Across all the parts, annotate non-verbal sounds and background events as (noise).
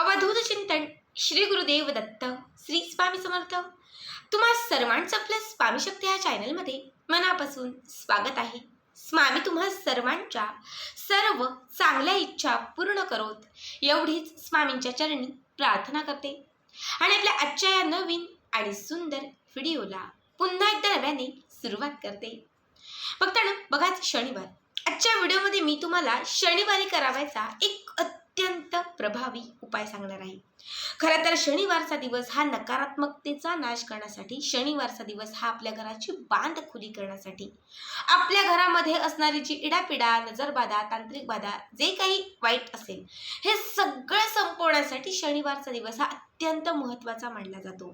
अवधूत चिंतन श्री गुरुदेव दत्त श्री स्वामी समर्थ. तुम्हा सर्वांचं आपल्या स्वामी शक्ती ह्या चॅनलमध्ये मनापासून स्वागत आहे. स्वामी तुम्हा सर्वांच्या सर्व चांगल्या इच्छा पूर्ण करोत एवढीच स्वामींच्या चरणी प्रार्थना करते. आणि आपल्या आजच्या या नवीन आणि सुंदर व्हिडिओला पुन्हा एकदा नव्याने सुरुवात करते. बघताना बघाच शनिवार. आजच्या व्हिडिओमध्ये मी तुम्हाला शनिवारी करावायचा एक अत्यंत प्रभावी उपाय सांगणार आहे. खरं तर शनिवारचा दिवस हा नकारात्मकतेचा नाश करण्यासाठी शनिवारचा दिवस हा आपल्या घराची बांध खुली करण्यासाठी. आपल्या घरामध्ये असणारी जी इडापिडा नजरबाधा तांत्रिक बाधा जे काही वाईट असेल हे सगळं संपवण्यासाठी शनिवारचा दिवस हा अत्यंत महत्त्वाचा मानला जातो.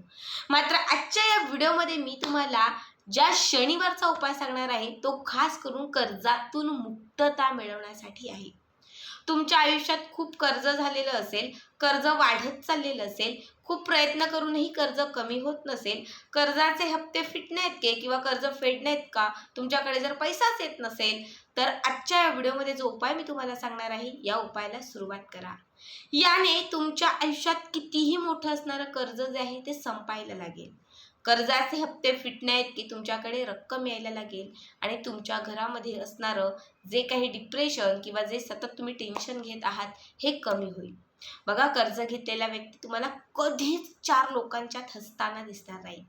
मात्र आजच्या या व्हिडिओमध्ये मी तुम्हाला ज्या शनिवारचा उपाय सांगणार आहे तो खास करून कर्जातून मुक्तता मिळवण्यासाठी आहे. तुमच्या आयुष्यात खूप कर्ज झालेलं असेल कर्ज वाढत चाललेलं असेल खूप प्रयत्न करूनही कर्ज कमी होत नसेल कर्जाचे हप्ते फिटण्यात के किंवा कर्ज फेडण्यात का तुमच्याकडे जर पैसाच येत नसेल तर आजच्या या व्हिडिओमध्ये जो उपाय मी तुम्हाला सांगणार आहे या उपायाला सुरुवात करा. याने तुमच्या आयुष्यात कितीही मोठं असणारं कर्ज जे आहे ते संपायला लागेल. कर्जाचे हप्ते फिटण्यात की तुमच्याकडे रक्कम यायला लागेल आणि तुमच्या घरामध्ये असणारं जे काही डिप्रेशन किंवा जे सतत तुम्ही टेन्शन घेत आहात हे कमी होईल. बघा कर्ज घेतलेला व्यक्ती तुम्हाला कधीच चार लोकांच्यात हसताना दिसणार नाही.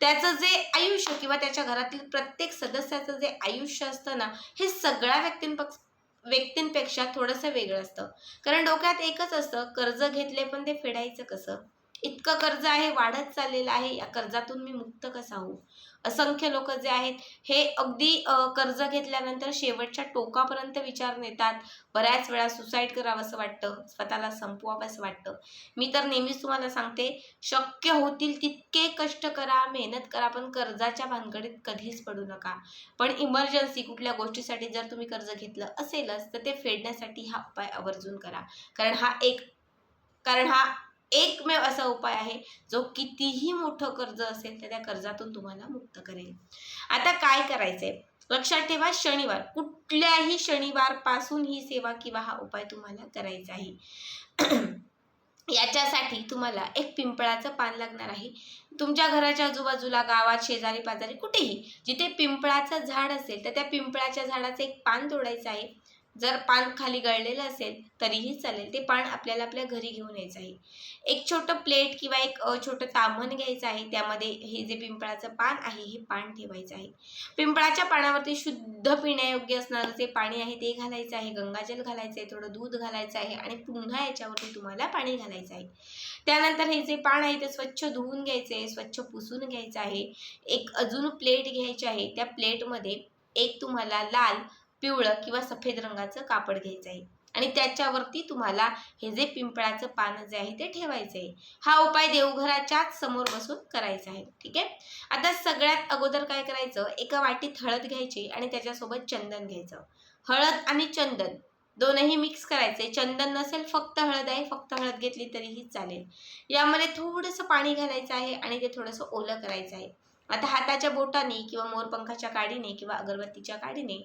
त्याचं जे आयुष्य किंवा त्याच्या घरातील प्रत्येक सदस्याचं जे आयुष्य असतं ना हे सगळ्या व्यक्तींपेक्षा व्यक्तींपेक्षा थोडंसं वेगळं असतं. कारण डोक्यात एकच असतं कर्ज घेतले पण ते फेडायचं कसं? इतकं कर्ज आहे वाढत चाललेलं आहे या कर्जातून मी मुक्त कसा होऊ? असंख्य लोक जे आहेत हे अगदी कर्ज घेतल्यानंतर शेवटच्या टोकापर्यंत विचार नेतात. बऱ्याच वेळा सुसाईड करावं असं वाटतं स्वतःला संपवावं असं वाटतं. मी तर नेहमीच तुम्हाला सांगते शक्य होतील तितके कष्ट करा मेहनत करा पण कर्जाच्या भानगडीत कधीच पडू नका. पण इमर्जन्सी कुठल्या गोष्टीसाठी जर तुम्ही कर्ज घेतलं असेलच तर ते फेडण्यासाठी हा उपाय आवर्जून करा. कारण हा एक कारण हा एकमेव असा उपाय आहे जो कितीही मोठं कर्ज असेल तर त्या कर्जातून तुम्हाला मुक्त करेल. आता काय करायचंय? लक्षात ठेवा शनिवार. कुठल्याही शनिवारपासून ही सेवा किंवा हा उपाय तुम्हाला करायचा आहे. (clears throat) याच्यासाठी तुम्हाला एक पिंपळाचं पान लागणार आहे. तुमच्या घराच्या आजूबाजूला गावात शेजारी पाजारी कुठेही जिथे पिंपळाचं झाड असेल तर त्या पिंपळाच्या झाडाचं एक पान तोडायचं आहे. जर पान खाली गळलेलं असेल तरीही चालेल. ते पान आपल्याला आपल्या घरी घेऊन यायचं आहे. एक छोटं प्लेट किंवा एक छोटं तामण घ्यायचं आहे. त्यामध्ये हे जे पिंपळाचं पान आहे हे पान ठेवायचं आहे. पिंपळाच्या पानावरती शुद्ध पिण्यायोग्य असणारं जे पाणी आहे ते घालायचं आहे. गंगाजल घालायचं आहे थोडं दूध घालायचं आहे आणि पुन्हा याच्यावरती तुम्हाला पाणी घालायचं आहे. त्यानंतर हे जे पान आहे ते स्वच्छ धुवून घ्यायचं आहे स्वच्छ पुसून घ्यायचं आहे. एक अजून प्लेट घ्यायची आहे. त्या प्लेटमध्ये एक तुम्हाला लाल पिवळं किंवा सफेद रंगाचं कापड घ्यायचं आहे. आणि त्याच्यावरती तुम्हाला हे जे पिंपळाचं पानं जे आहे ते ठेवायचं आहे हा उपाय देवघराच्याच समोर बसून करायचा आहे. ठीक आहे? आता सगळ्यात अगोदर काय करायचं? एका वाटीत हळद घ्यायची आणि त्याच्यासोबत चंदन घ्यायचं. हळद आणि चंदन दोनही मिक्स करायचे चंदन नसेल फक्त हळद आहे. फक्त हळद घेतली तरीही चालेल. यामध्ये थोडंसं पाणी घालायचं आहे आणि ते थोडंसं ओलं करायचं आहे. आता हाताच्या बोटाने किंवा मोरपंखाच्या काडीने किंवा अगरबत्तीच्या काडीने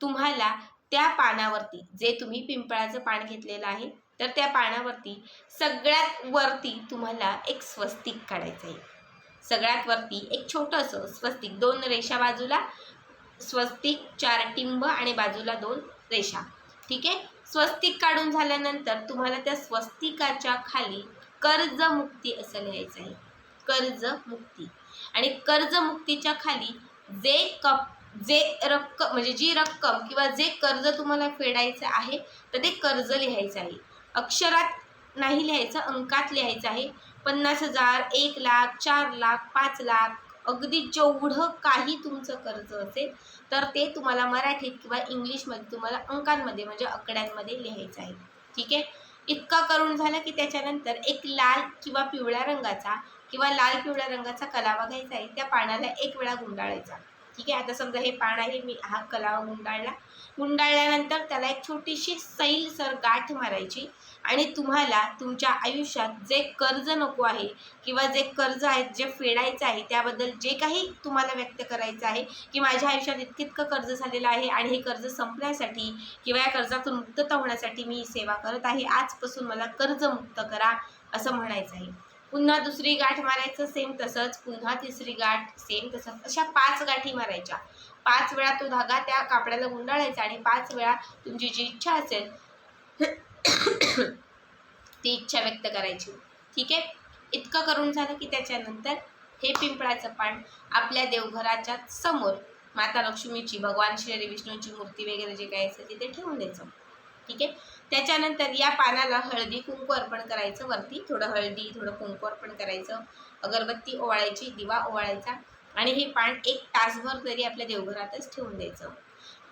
तुम्हाला त्या पानावरती जे तुम्ही पिंपळाचं पान घेतलेलं आहे तर त्या पानावरती सगळ्यात वरती तुम्हाला एक स्वस्तिक काढायचं आहे. सगळ्यात वरती एक छोटंसं स्वस्तिक दोन रेषा बाजूला स्वस्तिक चार टिंब आणि बाजूला दोन रेषा. ठीक आहे? स्वस्तिक काढून झाल्यानंतर तुम्हाला त्या स्वस्तिकाच्या खाली कर्जमुक्ती असं लिहायचं आहे. कर्जमुक्ती. आणि कर्जमुक्तीच्या खाली जे कप जे रक्कम म्हणजे जी रक्कम किंवा जे कर्ज तुम्हाला फेडायचं आहे तर ते कर्ज लिहायचं आहे. अक्षरात नाही लिहायचं अंकात लिहायचं आहे. पन्नास हजार एक लाख चार लाख पाच लाख अगदी जेवढं काही तुमचं कर्ज असेल तर ते तुम्हाला मराठीत किंवा इंग्लिशमध्ये तुम्हाला अंकांमध्ये म्हणजे आकड्यांमध्ये लिहायचं आहे. ठीक आहे? इतका करून झालं की त्याच्यानंतर एक लाल किंवा पिवळ्या रंगाचा किंवा लाल पिवळ्या रंगाचा कलावा घ्यायचा आहे त्या पानाला एक वेळा गुंडाळायचा. ठीक आहे? आता समजा हे पान आहे मी हा कलावा गुंडाळला. गुंडाळल्यानंतर त्याला एक छोटीशी सैल सर गाठ मारायची आणि तुम्हाला तुमच्या आयुष्यात जे कर्ज नको आहे किंवा जे कर्ज आहेत जे फेडायचं आहे त्याबद्दल जे काही तुम्हाला व्यक्त करायचं आहे की माझ्या आयुष्यात इतकं इतकं कर्ज झालेलं आहे आणि हे कर्ज संपण्यासाठी किंवा या कर्जातून मुक्तता होण्यासाठी मी सेवा करत आहे आजपासून मला कर्जमुक्त करा असं म्हणायचं आहे. पुन्हा दुसरी गाठ मारायचं सेम तसंच. पुन्हा तिसरी गाठ सेम तसंच. अशा पाच गाठी मारायच्या. पाच वेळा तो धागा त्या कापडाला गुंडाळायचा आणि पाच वेळा तुमची जी इच्छा असेल ती इच्छा व्यक्त करायची. ठीक आहे? इतकं करून झालं की त्याच्यानंतर हे पिंपळाचं पान आपल्या देवघराच्या समोर माता लक्ष्मीची भगवान श्री विष्णूची मूर्ती वगैरे जे काय असेल तिथे ठेवून द्यायचं. ठीक आहे? त्याच्यानंतर या पानाला हळदी कुंकू अर्पण करायचं वरती. थोडं हळदी थोडं कुंकू अर्पण करायचं. अगरबत्ती ओवाळायची दिवा ओवाळायचा. आणि हे पान एक तासभर तरी आपल्या देवघरातच ठेवून द्यायचं.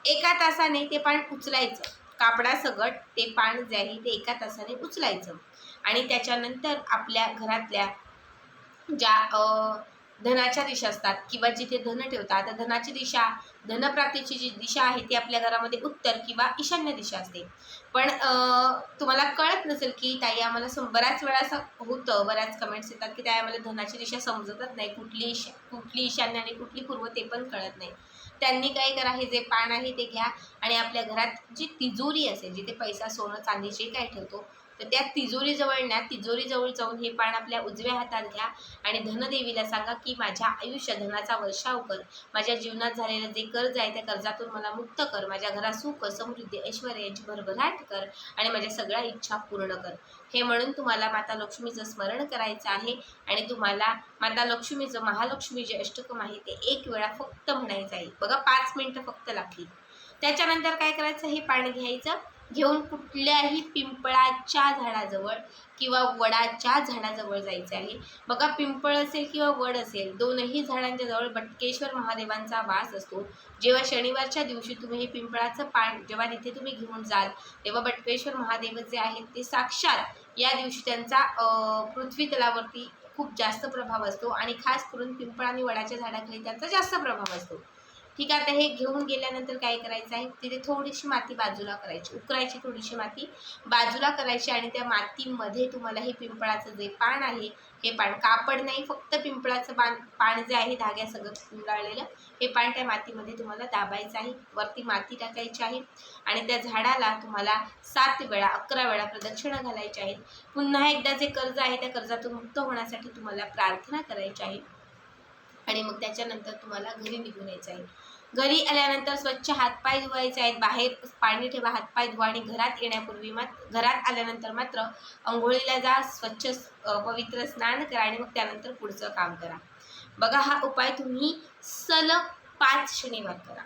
एका तासाने ते पान उचलायचं. कापडासकट ते पान जे आहे ते एका तासाने उचलायचं. आणि त्याच्यानंतर आपल्या घरातल्या ज्या धनाच्या दिशा असतात किंवा जिथे धन ठेवतात आता धनाची दिशा धनप्राप्तीची जी दिशा आहे ती आपल्या घरामध्ये उत्तर किंवा ईशान्य दिशा असते. पण तुम्हाला कळत नसेल की ताई आम्हाला सम बऱ्याच वेळा असं होतं बऱ्याच कमेंट्स येतात की ताई आम्हाला धनाची दिशा समजतच नाही कुठली ईशा कुठली ईशान्य आणि कुठली पूर्व ते पण कळत नाही. त्यांनी काय करा हे जे पान आहे ते घ्या आणि आपल्या घरात जी तिजोरी असेल जिथे पैसा सोनं चांदी जे काय ठेवतो तर त्या तिजोरीजवळ ना तिजोरीजवळ जाऊन हे पान आपल्या उजव्या हातात घ्या आणि धनदेवीला सांगा की माझ्या आयुष्य धनाचा वर्षाव कर. माझ्या जीवनात झालेलं जे कर्ज आहे त्या कर्जातून मला मुक्त कर. माझ्या घरात सुख समृद्धी ऐश्वर यांची भरभराट कर आणि माझ्या सगळ्या इच्छा पूर्ण कर. हे म्हणून तुम्हाला माता लक्ष्मीचं स्मरण करायचं आहे आणि तुम्हाला माता लक्ष्मीचं महालक्ष्मी जे अष्टकम आहे ते एक वेळा फक्त म्हणायचं आहे. बघा पाच मिनटं फक्त लागली त्याच्यानंतर काय करायचं? हे पाणी घ्यायचं. घेऊन कुठल्याही पिंपळाच्या झाडाजवळ किंवा वडाच्या झाडाजवळ जायचे आहे. बघा पिंपळ असेल किंवा वड असेल दोनही झाडांच्या जवळ बटकेश्वर महादेवांचा वास असतो. जेव्हा शनिवारच्या दिवशी तुम्ही हे पिंपळाचं पान जेव्हा तिथे तुम्ही घेऊन जाल तेव्हा बटकेश्वर महादेव जे आहेत ते साक्षात या दिवशी त्यांचा पृथ्वी तलावरती खूप जास्त प्रभाव असतो. आणि खास करून पिंपळ आणि वडाच्या झाडाखाली त्यांचा जास्त प्रभाव असतो. ठीक आहे आता हे घेऊन गेल्यानंतर काय करायचं आहे? तिथे थोडीशी माती बाजूला करायची उकरायची थोडीशी माती बाजूला करायची आणि त्या मातीमध्ये तुम्हाला हे पिंपळाचं जे पान आहे हे पान कापड नाही फक्त पिंपळाचं पान पान जे आहे धाग्या सगळं गुंडाळलेलं हे पान त्या मातीमध्ये तुम्हाला दाबायचं आहे. वरती माती टाकायची आहे आणि त्या झाडाला तुम्हाला सात वेळा अकरा वेळा प्रदक्षिणा घालायच्या आहेत. पुन्हा एकदा जे कर्ज आहे त्या कर्जातून मुक्त होण्यासाठी तुम्हाला प्रार्थना करायची आहे आणि मग त्याच्यानंतर तुम्हाला घरी निघून यायचं आहे. घरी आल्यानंतर स्वच्छ हातपाय धुवायचे आहेत. बाहेर पाणी ठेवा हातपाय धुवा आणि घरात येण्यापूर्वी मात घरात आल्यानंतर मात्र अंघोळीला जा स्वच्छ पवित्र स्नान करा आणि मग त्यानंतर पुढचं काम करा. बघा हा उपाय तुम्ही सलग पाच शनिवार करा.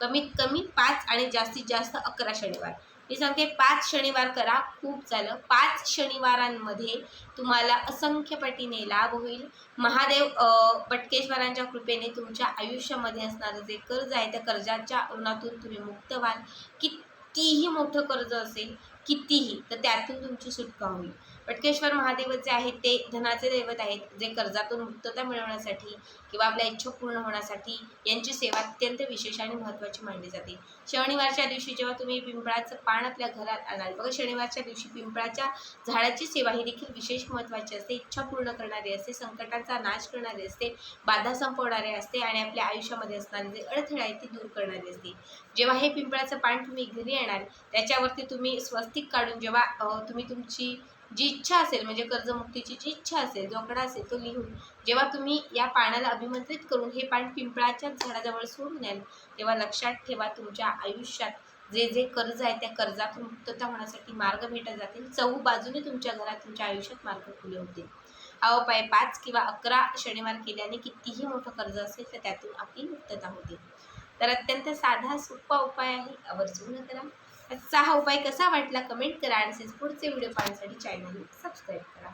कमीत कमी पाच आणि जास्तीत जास्त अकरा शनिवार. मी सांगते पाच शनिवार करा खूप झालं. पाच शनिवारांमध्ये तुम्हाला असंख्य पटीने लाभ होईल. महादेव बटकेश्वरांच्या कृपेने तुमच्या आयुष्यामध्ये असणारं जे कर्ज आहे त्या कर्जाच्या ऋणातून तुम्ही मुक्त व्हाल. कितीही मोठं कर्ज असेल कितीही तर त्यातून तुमची सुटका होईल. बटकेश्वर महादेव जे आहेत ते धनाचे दैवत आहेत जे कर्जातून मुक्तता मिळवण्यासाठी किंवा आपल्या इच्छा पूर्ण होण्यासाठी यांची सेवा अत्यंत विशेष आणि महत्त्वाची मानली जाते. शनिवारच्या दिवशी जेव्हा तुम्ही पिंपळाचं पान आपल्या घरात आणाल बघा शनिवारच्या दिवशी पिंपळाच्या झाडाची सेवा ही देखील विशेष महत्त्वाची असते. इच्छा पूर्ण करणारी असते संकटांचा नाश करणारी असते बाधा संपवणारे असते आणि आपल्या आयुष्यामध्ये असणारे जे अडथळे आहेत ते दूर करणारी असते. जेव्हा हे पिंपळाचं पान तुम्ही घरी येणार त्याच्यावरती तुम्ही स्वस्तिक काढून जेव्हा तुम्ही तुमची जी इच्छा असेल म्हणजे कर्जमुक्तीची जी इच्छा असेल जो आकडा असेल तो लिहून जेव्हा तुम्ही या पाण्याला अभिमंत्रित करून हे पान पिंपळाच्या झाडाजवळ सोडून द्याल तेव्हा लक्षात ठेवा तुमच्या आयुष्यात जे जे कर्ज आहे त्या कर्जातून मुक्तता होण्यासाठी मार्ग भेटत जातील. चहू बाजूने तुमच्या घरात तुमच्या आयुष्यात मार्ग खुले होतील. हा उपाय पाच किंवा अकरा शनिवार केल्याने कितीही मोठं कर्ज असेल तर त्यातून आपली मुक्तता होते. तर अत्यंत साधा सोपा उपाय आहे. आवर्जून करा. आजचा हा उपाय कसा वाटला कमेंट करा आणि पुढचे व्हिडिओ पाहण्यासाठी चॅनल सबस्क्राईब करा.